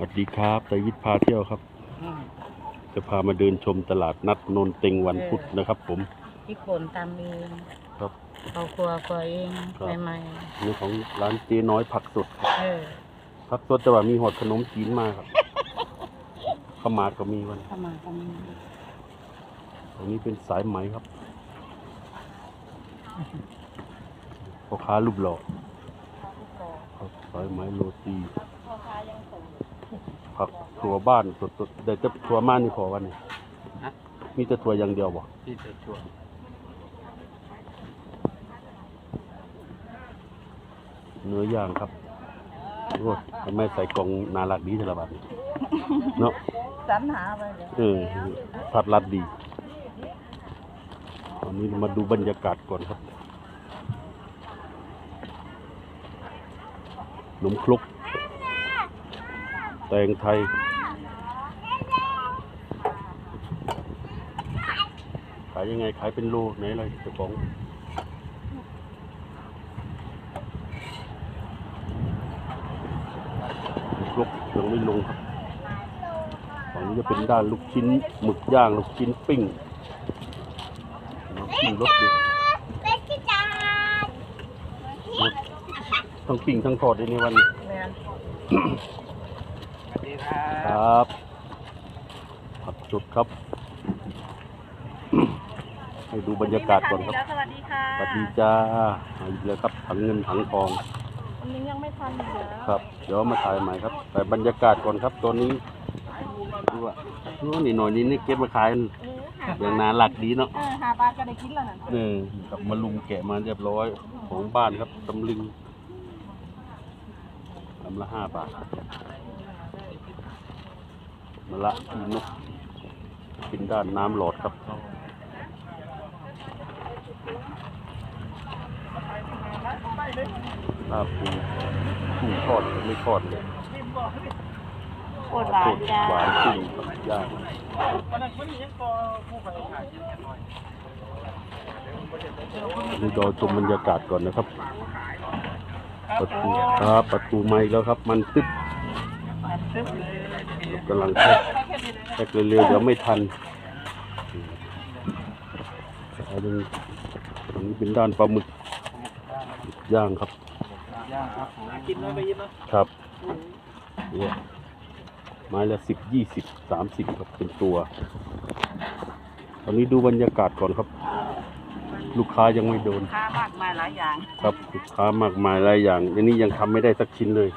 สวัสดีครับตายิดพาเที่ยวครับอืมจะพามาเดินชมตลาดนัดนนเต็งวันพุธนะครับ ผมที่คนตามเองครับเอาครัวครัวเองครับใหม่นี่ของร้านเจ๊น้อยผักสดครับๆเออผักสดแต่ว่ามีหอดขนมจีนมาครับข้าวหมากก็มีวันเข้ามาก็มีอันนี้เป็นสายไหมครับพ่อค้ารูปหล่อครับสายไหมโรตีพ่อค้ายังส่ง ผักถั่วบ้านสดๆได้แต่ถั่วม่านนี่พอวันนี้มีแต่ถั่วอย่างเดียวบ่ที่จะช่วยเนื้อย่างครับโอ้ยทำไมใส่กล่องนารักดีเทละบาทนี่เนาะ สรรหาไปเลยเออผัดรัดดีตอนนี้มาดูบรรยากาศก่อนครับขนมครก แตงไทย ขายยังไง ขายเป็นโลไหนอะไรเจ้าของครกยังไม่ลงครับฝั่งนี้จะเป็นด้านลูกชิ้นหมึกย่างลูกชิ้นปิ้งน้ำปิ้งรสเด็ดรสทั้งปิ้งทั้งทอดในวันนี้แม่นสวัสดี ครัคบรับผักสดครับ ให้ดูบรรยากาศก่อนครับสวัสดีค่ะสวัสดีจ้ามาอีกแล้วครับถังเงินถังทองวันนี้ยังไม่ทันอยู่แล้วครับ เดี๋ยวมาถ่ายใหม่ครับแต่บรรยากาศก่อนครับตัวนี้ดูว่าดูว่านี่หน่อยนี้นี่เก็บมาขายเออหาอย่างนาหลักดีเนาะเออหาปลาก็ได้กินแล้วน่ะเออกับมาลุงแกะมาเรียบร้อยของบ้านครับตำลึงลำละห้าบาท มะละอีนกเป็นด้านน้ำหลอดครับ ลาบปูกุ้งทอดไม่ทอดเลยโคตรหวานจ้าหวานจริงย่างนี่เราชมบรรยากาศก่อนนะครับ ประตูครับประตูไม้แล้วครับ มันตึ๊บ กำลังแพ็คแพ็คเร็วๆเดี๋ยวไม่ทันอันนี้อันนี้เป็นด้านปลาหมึกย่างครับย่างครับผมกินน้อยไปยินเนาะครับเนี่ยไม้ละสิบยี่สิบสามสิบครับเป็นตัว ตอนนี้ดูบรรยากาศก่อนครับ ลูกค้ายังไม่โดนค้ามากมายหลายอย่าง ครับลูกค้ามากมายหลายอย่างอันนี้ยังทำไม่ได้สักชิ้นเลย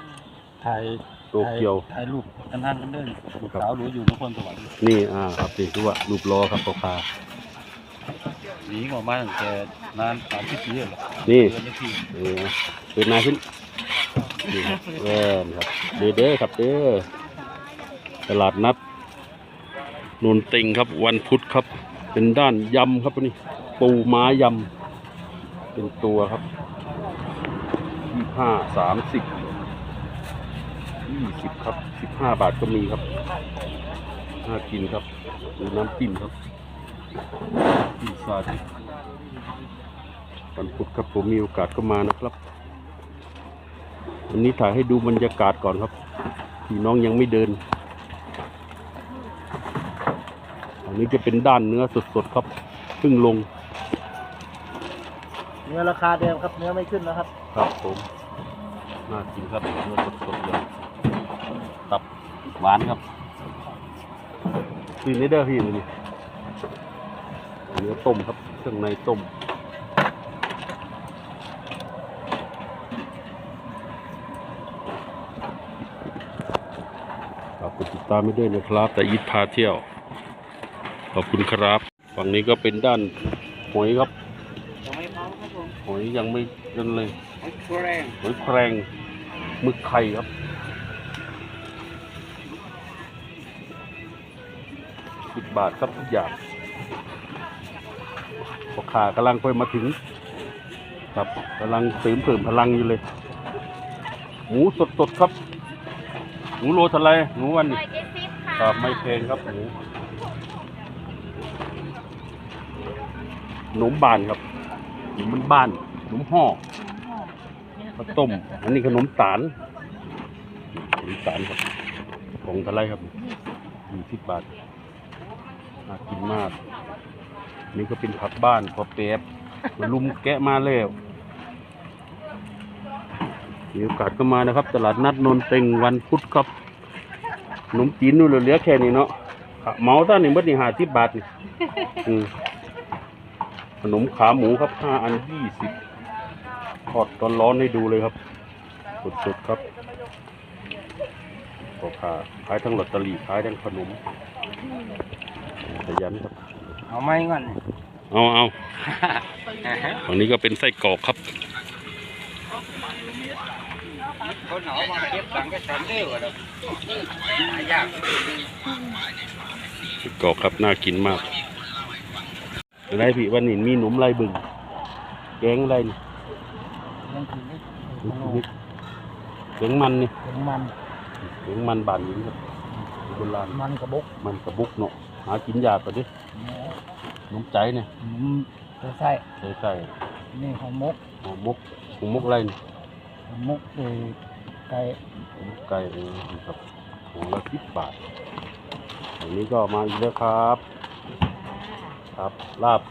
ถ่ายโตเกียวถ่ายรูป กันนั่นกันเดินครับสาวหนูอยู่นครสวรรค์นี่อ่าครับนี่คือว่ารูปล้อครับพ่อค้าหนีออกมาตั้งแต่นานสามสิบปีแล้วเหรอนี่เดือนละทีเออเป็นนายขึ้นนี่ครับเออครับเด้อเด้อครับเด้อตลาดนัดนนเต็งครับวันพุธครับ เป็นด้านยำครับนี่ปูม้ายำเป็นตัวครับยี่ห้าสามสิบ ยี่สิบครับสิบห้าบาทก็มีครับน่ากินครับดูน้ำจิ้มครับจิ้มซาดิวันพุธครับผมมีโอกาสก็มานะครับวันนี้ถ่ายให้ดูบรรยากาศก่อนครับพี่น้องยังไม่เดิน อันนี้จะเป็นด้านเนื้อสดๆครับเพิ่งลง เนื้อราคาเดิมครับ เนื้อไม่ขึ้นนะครับ ครับผม น่ากินครับเนื้อสดๆเลย ตับหวานครับพี่นี่เด้อพี่นี่เนื้อต้มครับเครื่องในต้มขอบคุณติดตามไม่ด้วยนะครับ แต่ยิดพาเที่ยว ขอบคุณครับ ฝั่งนี้ก็เป็นด้านหอยครับ ยังไม่พร้อมครับผมหอยยังไม่นั่นเลยไอ้ตัวแรงหอยแครงหมึกไข่ครับ บบาทครับทุกอย่างพอขากำลังค่อยมาถึง ครับกำลังเสริมเสริมพลังอยู่เลย หมูสดสดๆครับ หมูโลเท่าไหรหมูวันนี้ครับไม่แพงครับหมูขนมบานครับขนมบ้านขนมห่อข้าวต้ม อันนี้ขนมตาลขนมตาลครับของเท่าไรครับยี่สิบบาท น่ากินมาก นี่ก็เป็นผักบ้านพอแป๊บมาลุมแกะมาแล้วมีโอกาสก็มานะครับ ตลาดนัดนนเต็งวันพุธครับขนมจีนนู่นเหลือแค่นี้เนาะเหมาท่านนี่เมื่อนี่ห้าสิบบาทนี่ขนมขาหมูครับห้าอันยี่สิบทอดตอนร้อนให้ดูเลยครับสดๆครับพ่อค้าขายทั้งลอตเตอรี่ขายทั้งขนม ขยันครับเอาไม้ก่อนเอาเอาฝั่งนี้ก็เป็นไส้กรอกครับคนเอามาเก็บตังค์ก็ฉันเร็วแล้วยากไส้กรอกครับน่ากินมากอะไรพี่วันนี้มีหนุ่มไรบึงแกงอะไรนี่ยังกินไม่แกงมันนี่ถึงมันแกงมันบานนี้ครับโบราณมันกระบกมันกระบุกเนาะ หากินยากกว่าดิน้ำใจเนี่ยอืมตัวไส้ใส่ใส่นี่ของมกหอมมกหอมมกอะไรนี่ของมกเออไก่หอมไก่เออครับหัวละสิบบาทอันนี้ก็มาอีกแล้วครับ ครับลาบ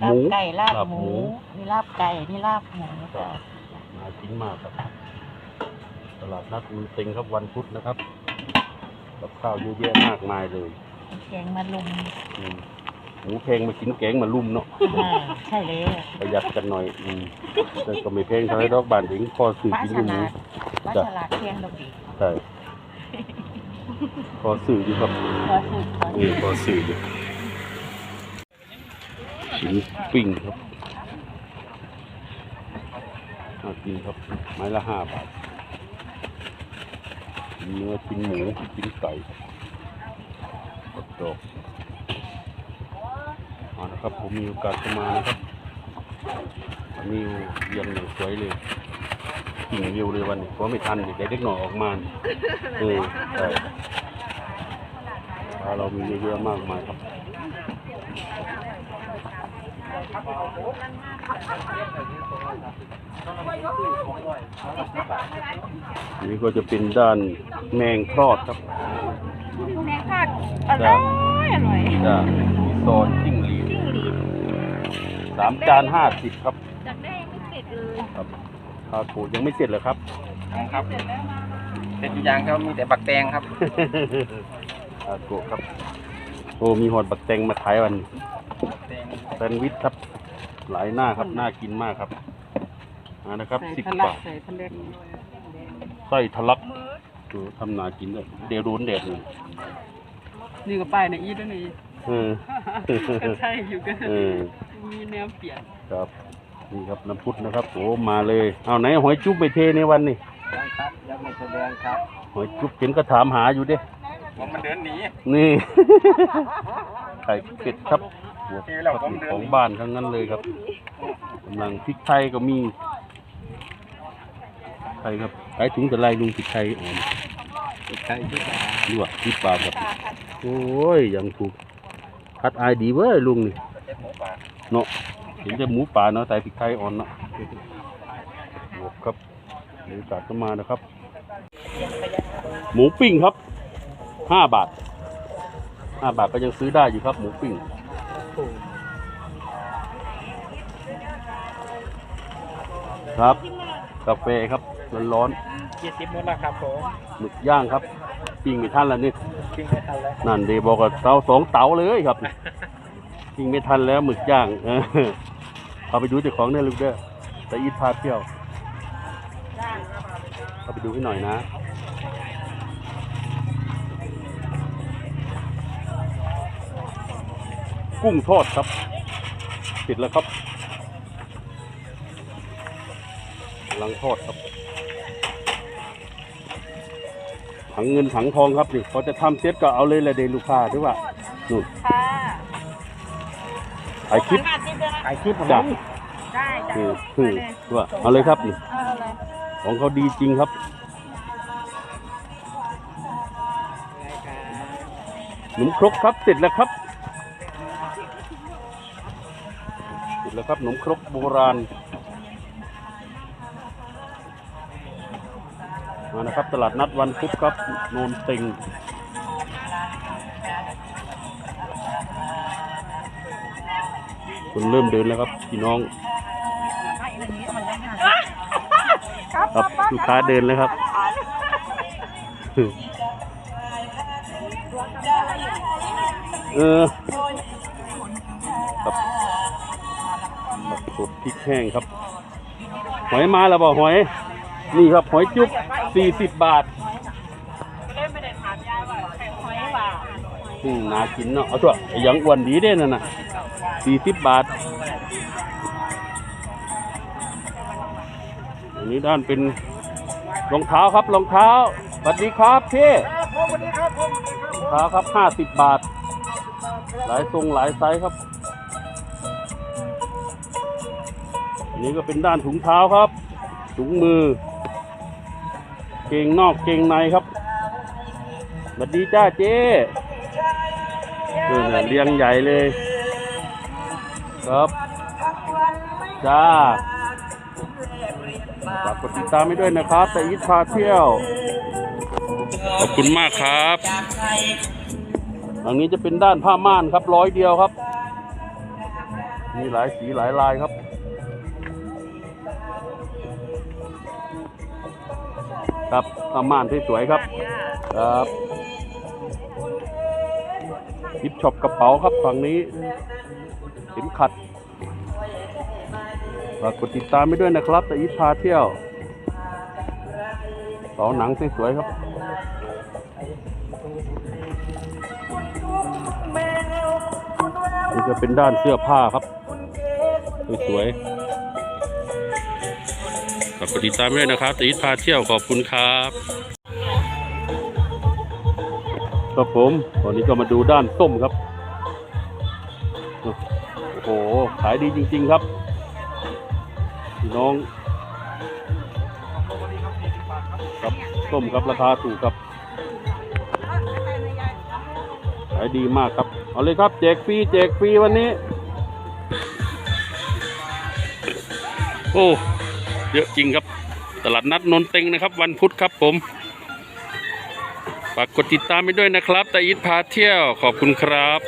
หลามู บไก่ลาบลาบหหมู มูนี่ลาบไก่นี่ลาบหมูจ้ะน่ากินมากครับ ตลาดนัดมันเต็งครับวันพุธนะครับ กับข้าวเยอะแยะมากมายเลย แกงมะลุมอืมหมูแพงมากินแกงมาลุ่มเนาะอ่าใช่เลยประหยัดกันหน่อยอืมแต่ก็ไม่แพงเท่าไรดอกบานถึงพอสื่อป้ากินฉอยู่หมูลาดป้าจ้ะฉลาดเทียงดอกดีใช่พอสื่ออยู่ครับขอสูตรขอนี่พอสื่ออยู่ชิ้นปิ้งครับน่ากินครับไม้ละห้าบาทเนื้อชิ้นหมูชิ้นไก่กระ ดอกมานะครับผมมีโอกาสจะมานะครับวันนี้เรียังอย่างสวยเลยกิ่งวิวเลยวันนี้เพราะไม่ทันเด็กเด็กหน่อยออกมาเออใช่ปลาเรามีเยอะๆมากมายครับนี่ก็จะเป็นด้านแมงทอดครับแม่ท อดอร่อยอร่อยจ้ามีซอนจิ้งหรีดจิ้งหรีดสามจานห้าสิบครับจากได้ยังไม่เสร็จเลยครับคาโกะยังไม่เสร็จเลยครับ ครับเสร็จอยู่อย่างครับมีแต่บักแตงครับคาโกะครับ โอ้มีหอดบักแตงมาขายวันแซนด์วิชครับ หลายหน้าครับน่ากินมากครับอ่านะครับสิบบาทใส่ทะเลไส้ทะลักดูทำนากินเลยเดี๋ยวโดนแดดเลย นี่ก็ป้ายในอีด้วยนี่เออก็ใช่อยู่ก็เออมีแนวเปลี่ยนครับนี่ครับน้ำพุทธนะครับโอ้มาเลย เอาไหนหอยจุ๊บไปเทในวันนี้ยังครับยังไม่แสดงครับหอยจุ๊บเห็นก็ถามหาอยู่เด้ผมมันเดินหนีนี่ ไข่เป็ดครับหัวเทแล้วผมเดินของบ้านทั้งนั้นเลยครับกำลังพริกไทยก็มีไทยครับขายถุงแต่ไรลุงพริกไทยอ่อนใช่ที่จะดูอะที่ปลาครับ โอ้ยยังถูกพัดอายดีเว้ยลุงนี่เจ็บหมูป่าเนาะเห็นแต่หมูป่าเนาะแต่พริกไทยอ่อนเนาะบวกครับบรรยากาศก็มานะครับ หมูปิ้งครับห้าบาทห้าบาทก็ยังซื้อได้อยู่ครับ หมูปิ้งครับ กาแฟครับร้อนเจ็ดสิบหมดแล้วครับผมๆหมึกย่างครับ ปิ้งไม่ทันแล้วนี่กินไม่ทันแล้วนั่นเดบอกว่าเตาสองเตาเลยครับ ปิ้งไม่ทันแล้วหมึกย่างเออเอาไปดูเจ้าของเนี่ยลูกเด้อแต่อีทพาเที่ยวเอาไปดูให้หน่อยนะกุ้งทอดครับปิดแล้วครับกำลังทอดครับ ถังเงินถังทองครับนี่พอจะทำเซ็ตก็เอาเลยละเดลูกค้าด้วยว่านู่นค่ะถ่ายคลิปห้าสิบเลยนะถ่ายคลิปผมจ้ะได้จ้ะคือคือว่าเอาเลยครับนี่เอาเลยของเขาดีจริงครับหนมครกครับเสร็จแล้วครับเสร็จแล้วครับหนมครกโบราณานะครับ ตลาดนัดวันพุธครับโนนติงคุณเริ่มเดินแล้วครับพี่น้อง ครับลูกค้าเดินแล้วครับเออครับสดพริกแห้งครับ หอยมาแล้วบ่กหอย นี่ครับหอยจุ๊บ สี่สิบบาทอืมน่ากินเนาะ เอาตัวไอ้หยังอ้วนดีเด้นั่นน่ะสี่สิบบาท อันนี้ด้านเป็นรองเท้าครับรองเท้า สวัสดีครับพี่รองเท้าครับห้าสิบบาท หลายทรงหลายไซส์ครับ อันนี้ก็เป็นด้านถุงเท้าครับ ถุงมือ เก่งนอกเก่งในครับสวัสดีจ้าเจ๊เนี่ยเรียงใหญ่เลย ครับจ้าฝากกดติดตามให้ด้วยนะครับ แต่อีทพาเที่ยว ขอบคุณมากครับทางนี้จะเป็นด้านผ้าม่านครับ ร้อยเดียวครับ มีหลายสีหลายลายครับ ครับผ้าม่านที่สวยๆครับ ครับยิบช็อปกระเป๋าครับฝั่งนี้เข็มขัดฝากกดติดตามไปด้วยนะครับ แต่อีพาเที่ยวต่อหนังสวยๆครับนี่จะเป็นด้านเสื้อผ้าครับ สวยๆ กกดติดตามด้วยนะครับต่อีพาเที่ยวขอบคุณครับครับผมตอนนี้ก็มาดูด้านส้มครับ โอ้โห ขายดีจริง ๆครับ น้อง ครับส้มครับราคาถูกครับ ขายดีมากครับ เอาเลยครับแจกฟรีแจกฟรีวันนี้ โอ้ เยอะจริงครับ ลาดนัดนนเต็งนะครับ วันพุธครับผมฝากกดติดตามไปด้วยนะครับแต่อิทพาเที่ยวขอบคุณครับ